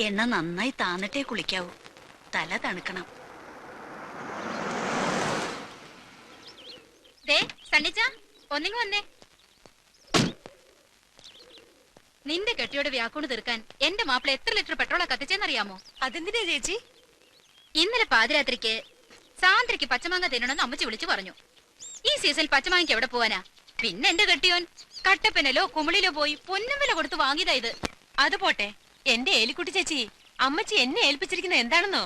എണ്ണ നന്നായി താന്നിട്ടേ കുളിക്കാവൂ. തല തണുക്കണം. ഒന്നിങ്ങ് വന്നേ. നിന്റെ കെട്ടിയോട് വ്യാക്കൂണ് തീർക്കാൻ എന്റെ മാപ്പിള എത്ര ലിറ്റർ പെട്രോളാ കത്തിച്ചെന്നറിയാമോ? അതെന്തിനാ ചേച്ചി? ഇന്നലെ പാതിരാത്രിക്ക് സാന്ദ്രയ്ക്ക് പച്ചമാങ്ങ തിന്നണമെന്ന് അമ്മച്ചി വിളിച്ചു പറഞ്ഞു. ഈ സീസണിൽ പച്ചമാങ്ങയ്ക്ക് എവിടെ പോവാനാ? പിന്നെ എന്റെ കെട്ടിയോൻ കട്ടപ്പനലോ കുമിളിലോ പോയി പൊന്നും വില കൊടുത്ത് വാങ്ങിയതാ ഇത്. അത് പോട്ടെ. എന്റെ ഏലിക്കുട്ടി ചേച്ചി അമ്മച്ചി എന്നെ ഏൽപ്പിച്ചിരിക്കുന്നത് എന്താണെന്നോ?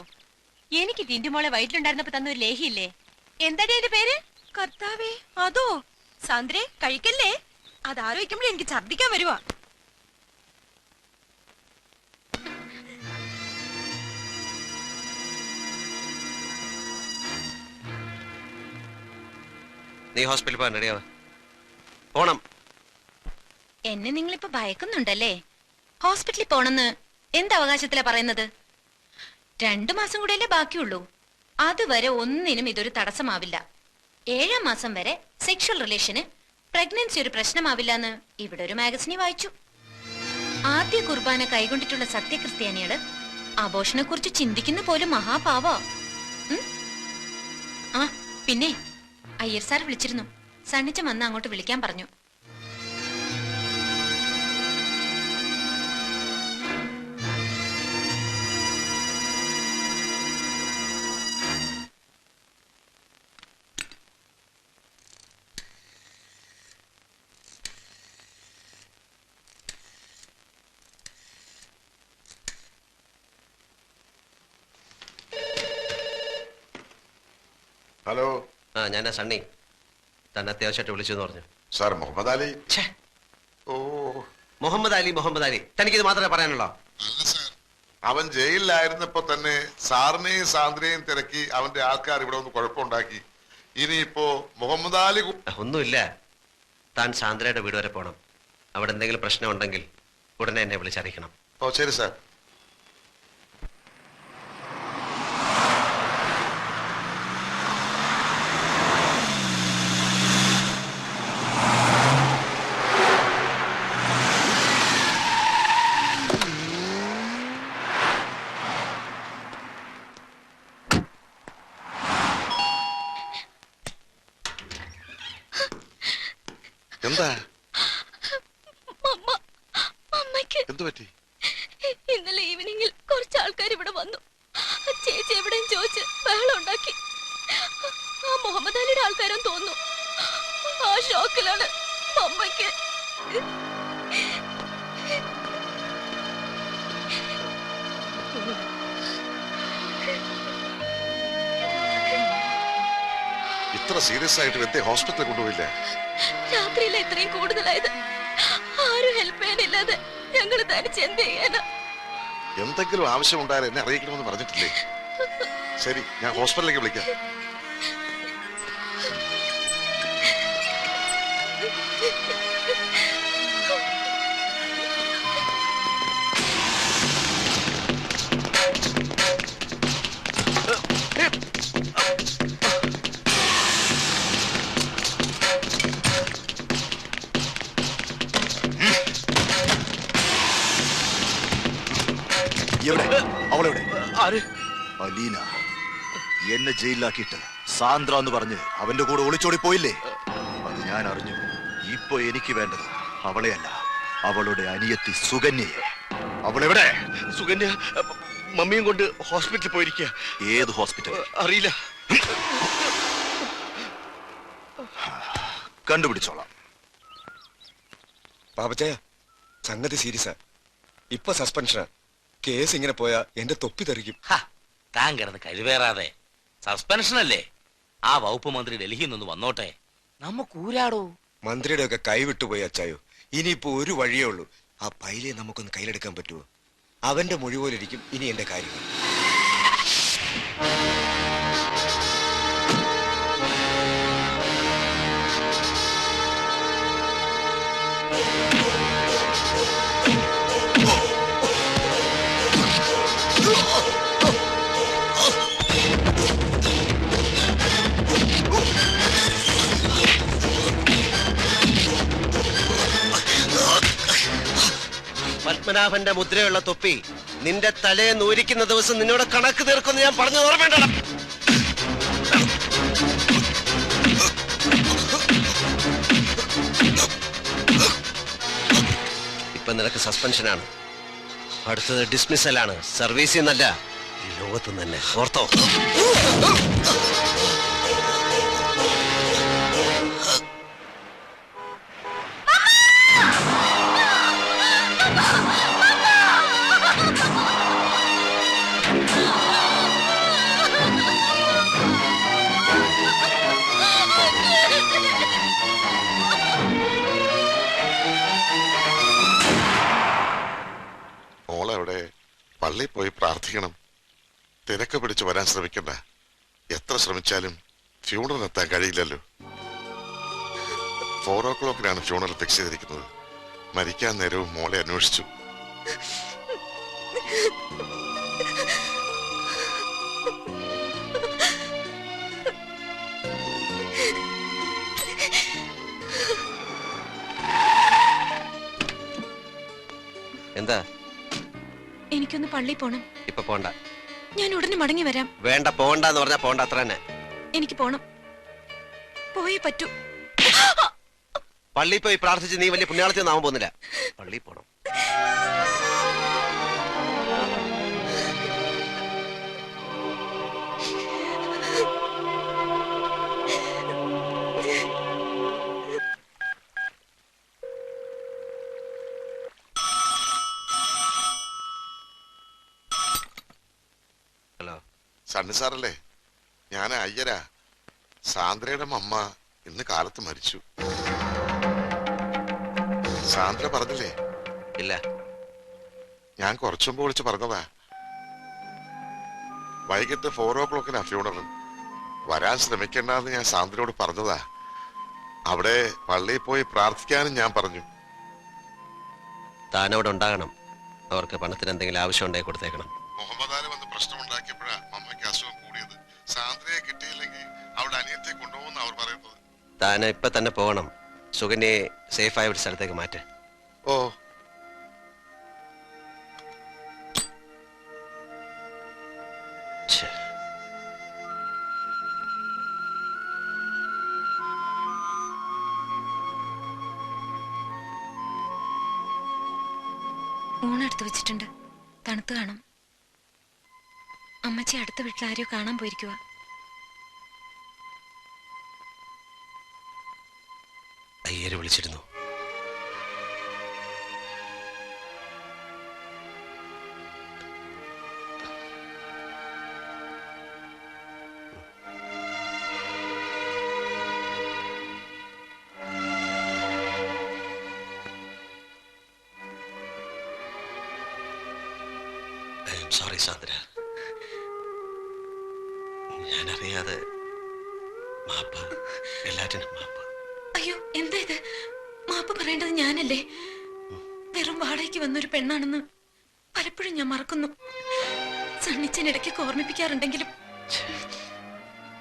എനിക്ക് ടിന്റുമോളെ വയറ്റിലുണ്ടായിരുന്നപ്പോ തന്ന ഒരു ലേഹിയില്ലേ? എന്താടി അതിന്റെ പേര്? കർത്താവേ അതോ? സാന്ദ്രേ കഴിക്കല്ലേ? അത് ആലോചിക്കുമ്പോഴേ എനിക്ക് ഛർദിക്കാൻ വരുവാ. നീ ഹോസ്പിറ്റലിൽ പോകാൻ റെഡിയാവാ പോണം. എന്നെ നിങ്ങളിപ്പോ ഭയക്കുന്നുണ്ടല്ലേ? ഹോസ്പിറ്റലിൽ പോണെന്ന് എന്ത് അവകാശത്തിലാ പറയുന്നത്? രണ്ടു മാസം കൂടെയല്ലേ ബാക്കിയുള്ളൂ. അതുവരെ ഒന്നിനും ഇതൊരു തടസ്സമാവില്ല. ഏഴാം മാസം വരെ സെക്ഷൽ റിലേഷന് പ്രഗ്നൻസി ഒരു പ്രശ്നമാവില്ല എന്ന് ഇവിടെ ഒരു മാഗസിനി വായിച്ചു. ആദ്യ കുർബാന കൈകൊണ്ടിട്ടുള്ള സത്യക്രിസ്ത്യാനികൾ ആഘോഷനെ കുറിച്ച് ചിന്തിക്കുന്ന പോലും മഹാപാവ. പിന്നെ അയ്യർ സാർ വിളിച്ചിരുന്നു. സണ്ണിച്ചം വന്ന് അങ്ങോട്ട് വിളിക്കാൻ പറഞ്ഞു. ഹലോ. ആ ഞാനാ സണ്ണി. തന്നെ അത്യാവശ്യമായിട്ട് വിളിച്ചു പറഞ്ഞു. സാർ മുഹമ്മദ് അലി. ഛേ. ഓ. മുഹമ്മദ് അലി മുഹമ്മദ് അലി. തനിക്കിത് മാത്രമേ പറയാനുള്ളോ? അവൻ ജയിലിലായിരുന്നപ്പോ തന്നെ സാറിനെയും സാന്ദ്രയെയും തിരക്കി അവന്റെ ആൾക്കാർ ഇവിടെ ഒന്ന് കുഴപ്പമുണ്ടാക്കി. ഇനിയിപ്പോ മുഹമ്മദ് അലി ഒന്നുമില്ല. താൻ സാന്ദ്രയുടെ വീട് വരെ പോകണം അവിടെ എന്തെങ്കിലും പ്രശ്നം ഉണ്ടെങ്കിൽ ഉടനെ എന്നെ വിളിച്ചറിയിക്കണം. ഓ ശരി സാർ എന്താ അമ്മയ്ക്ക് എന്തു പറ്റി? ഇന്നലെ ഈവനിങ്ങിൽ കുറച്ച് ആൾക്കാർ ഇവിടെ വന്നു. ചേച്ചി എവിടെയും ചോദിച്ച് ബഹളം ഉണ്ടാക്കി. ആ മുഹമ്മദ് അലിയുടെ ആൾക്കാരും തോന്നുന്നു. ആ ഷോക്കിലാണ് അമ്മയ്ക്ക്. ഇത്ര സീരിയസ് ആയിട്ട് എന്തേ ഹോസ്പിറ്റലിൽ കൊണ്ടുപോയില്ലേ? രാത്രിയിലെ ഇത്രയും കൂടുതലായത്. ആരും ഹെൽപ്പ് ചെയ്യാനില്ലാതെ ഞങ്ങൾ തനിച്ച് എന്ത് ചെയ്യാനാ എന്തെങ്കിലും ആവശ്യമുണ്ടായാലും എന്നെ അറിയിക്കണമെന്ന് പറഞ്ഞിട്ടില്ലേ? ശരി ഞാൻ ഹോസ്പിറ്റലിലേക്ക് വിളിക്കാം. ആര്? അലീന. എന്നെ ജയിലിലാക്കിയിട്ട് സാന്ദ്ര എന്ന് പറഞ്ഞ് അവന്റെ കൂടെ ഒളിച്ചോടി പോയില്ലേ? അത് ഞാൻ അറിഞ്ഞു. ഇപ്പൊ എനിക്ക് വേണ്ടത് അവളെയല്ല അവളുടെ അനിയത്തി സുകന്യയെ. അവളെവിടെ? സുകന്യ അപ്പ- മമ്മിയും കൊണ്ട് ഹോസ്പിറ്റലിൽ പോയിരിക്കുക ഏത് ഹോസ്പിറ്റൽ? അറിയില്ല. കണ്ടുപിടിച്ചോളാം. പാപ്പച്ചയ സംഗതി സീരിയസാ. ഇപ്പൊ സസ്പെൻഷനാ കേസ് ഇങ്ങനെ പോയാ എന്റെ തൊപ്പി തെറിക്കും. താൻ കിടന്ന് കഴിവേറാതെ. സസ്പെൻഷൻ അല്ലേ? ആ വകുപ്പ് മന്ത്രി ഡൽഹിയിൽ നിന്ന് വന്നോട്ടെ. നമുക്ക് ഊരാടോ? മന്ത്രിയുടെ ഒക്കെ കൈവിട്ടുപോയി അച്ചായോ. ഇനിയിപ്പോ ഒരു വഴിയേ ഉള്ളൂ. ആ പൈലെ നമുക്കൊന്ന് കയ്യിലെടുക്കാൻ പറ്റുമോ അവന്റെ മൊഴി പോലെ ഇരിക്കും ഇനി എന്റെ കാര്യങ്ങൾ. പത്മനാഭന്റെ മുദ്രയുള്ള തൊപ്പി നിന്റെ തലയെ നൂരിക്കുന്ന ദിവസം നിന്നോട് കണക്ക് തീർക്കുമെന്ന് ഞാൻ പറഞ്ഞു ഓർമ്മയുണ്ടോ ഇപ്പൊ നിനക്ക് സസ്പെൻഷനാണ്. അടുത്തത് ഡിസ്മിസലാണ് സർവീസിൽ നിന്നല്ല ലോകത്ത് തന്നെ ഓർത്തോ. പള്ളിയിൽ പോയി പ്രാർത്ഥിക്കണം. തിരക്ക് പിടിച്ച് വരാൻ ശ്രമിക്കണ്ട. എത്ര ശ്രമിച്ചാലും ഫ്യൂണറൽ എത്താൻ കഴിയില്ലല്ലോ. ഫോർ ഓ ക്ലോക്കിനാണ് ഫ്യൂണറൽ ഫിക്സ് ചെയ്തിരിക്കുന്നത്. മരിക്കാൻ നേരവും മോളെ അന്വേഷിച്ചു. എനിക്കൊന്ന് പള്ളി പോണം. ഇപ്പൊ പോണ്ട. ഞാൻ ഉടനെ മടങ്ങി വരാം. വേണ്ട പോണ്ടെന്ന് പറഞ്ഞാ പോണ്ട അത്ര തന്നെ. എനിക്ക് പോണം. പോയി പറ്റൂ. പള്ളി പോയി പ്രാർത്ഥിച്ച് നീ വലിയ പുണ്യാളത്തിൽ നാമം പോകുന്നില്ല. പള്ളി പോണം. സണ്ണി സാറല്ലേ. ഞാൻ അയ്യരാ. സാന്ദ്രയുടെ അമ്മ ഇന്ന് കാലത്ത് മരിച്ചു. സാന്ദ്ര പറഞ്ഞില്ലേ? ഇല്ല. ഞാൻ കുറച്ചു മുമ്പ് വിളിച്ച് പറഞ്ഞതാ. വൈകിട്ട് ഫോർ ഓ ക്ലോക്കിനാ ഫ്യൂണറൽ വരാൻ ശ്രമിക്കണ്ടെന്ന് ഞാൻ സാന്ദ്രയോട് പറഞ്ഞതാ. അവിടെ പള്ളിയിൽ പോയി പ്രാർത്ഥിക്കാനും ഞാൻ പറഞ്ഞു. താനവിടെ ഉണ്ടാകണം. അവർക്ക് പണത്തിന് എന്തെങ്കിലും ആവശ്യം ഉണ്ടായി കൊടുത്തേക്കണം. മുഹമ്മദ് താൻ ഇപ്പൊ തന്നെ പോകണം. സുകന്യെ സേഫായ ഒരു സ്ഥലത്തേക്ക് മാറ്റ. ഓ. ഛെ. ഊണെടുത്ത് വെച്ചിട്ടുണ്ട്. തണുത്ത് കാണും. അമ്മച്ചി അടുത്ത വീട്ടിൽ ആരെയോ കാണാൻ പോയിരിക്കുക അയ്യര് വിളിച്ചിരുന്നു. Sorry Sandra. ഞാനറിയാതെ മാപ്പ എല്ലാറ്റിനും മാപ്പ്. അയ്യോ എന്താ പറയേണ്ടത് ഞാനല്ലേ? വെറും വാടകയ്ക്ക് വന്നൊരു പെണ്ണാണെന്ന് പലപ്പോഴും ഞാൻ മറക്കുന്നു. സണ്ണിച്ചൻ ഓർമ്മിപ്പിക്കാറുണ്ടെങ്കിലും.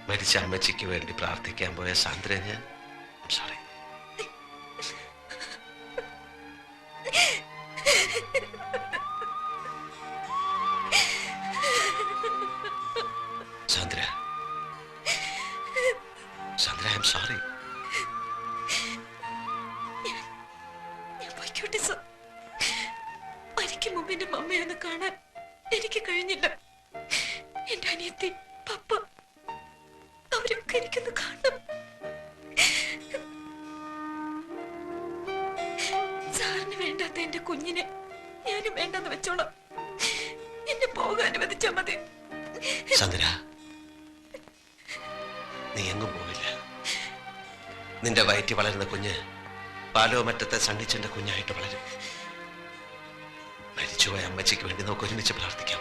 മരിച്ച അമ്മച്ചിക്ക് വേണ്ടി പ്രാർത്ഥിക്കാൻ പോയ സാന്ദ്ര ഞാൻ. സോറി എന്റെ മമ്മയൊന്ന് കാണാൻ എനിക്ക് കഴിഞ്ഞില്ല. എന്റെ അനിയത്തി പപ്പ അവരൊക്കെ എനിക്കൊന്ന് കാണണം. സാറിന് വേണ്ടാത്ത എന്റെ കുഞ്ഞിനെ ഞാനും വേണ്ടെന്ന് വെച്ചോളാം. എന്നെ പോകാൻ അനുവദിച്ചാ മതി. സാന്ദ്ര നീ എങ്ങും പോവില്ല. നിന്റെ വയറ്റി വളരുന്ന കുഞ്ഞ് പാലോ മറ്റത്തെ കുഞ്ഞായിട്ട് വളരും. മരിച്ചുപോയ അമ്മച്ചിക്ക് വേണ്ടി നമുക്ക് ഒരുമിച്ച് പ്രാർത്ഥിക്കാൻ